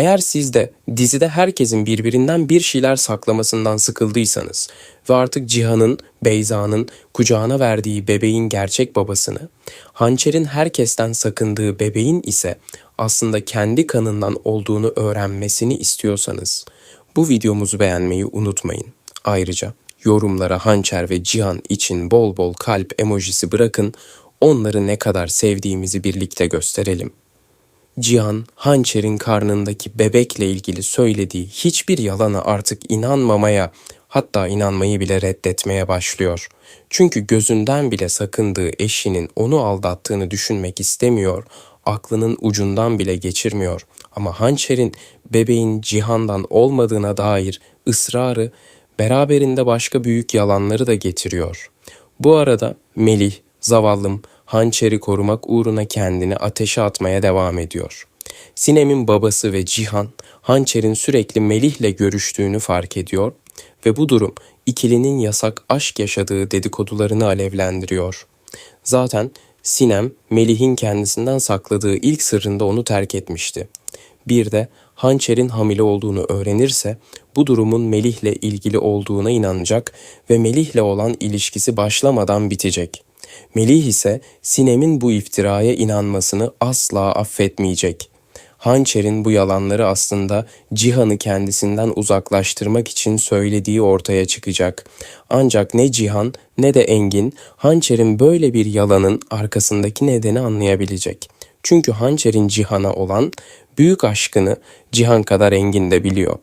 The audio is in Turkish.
Eğer siz de dizide herkesin birbirinden bir şeyler saklamasından sıkıldıysanız ve artık Cihan'ın, Beyza'nın kucağına verdiği bebeğin gerçek babasını, Hançer'in herkesten sakındığı bebeğin ise aslında kendi kanından olduğunu öğrenmesini istiyorsanız bu videomuzu beğenmeyi unutmayın. Ayrıca yorumlara Hançer ve Cihan için bol bol kalp emojisi bırakın, onları ne kadar sevdiğimizi birlikte gösterelim. Cihan, hançerin karnındaki bebekle ilgili söylediği hiçbir yalana artık inanmamaya, hatta inanmayı bile reddetmeye başlıyor. Çünkü gözünden bile sakındığı eşinin onu aldattığını düşünmek istemiyor, aklının ucundan bile geçirmiyor. Ama hançerin bebeğin Cihan'dan olmadığına dair ısrarı beraberinde başka büyük yalanları da getiriyor. Bu arada Melih, zavallım, hançeri korumak uğruna kendini ateşe atmaya devam ediyor. Sinem'in babası ve Cihan, hançerin sürekli Melih'le görüştüğünü fark ediyor ve bu durum ikilinin yasak aşk yaşadığı dedikodularını alevlendiriyor. Zaten Sinem, Melih'in kendisinden sakladığı ilk sırrında onu terk etmişti. Bir de hançerin hamile olduğunu öğrenirse bu durumun Melih'le ilgili olduğuna inanacak ve Melih'le olan ilişkisi başlamadan bitecek. Melih ise Sinem'in bu iftiraya inanmasını asla affetmeyecek. Hançer'in bu yalanları aslında Cihan'ı kendisinden uzaklaştırmak için söylediği ortaya çıkacak. Ancak ne Cihan ne de Engin Hançer'in böyle bir yalanın arkasındaki nedeni anlayabilecek. Çünkü Hançer'in Cihan'a olan büyük aşkını Cihan kadar Engin de biliyor.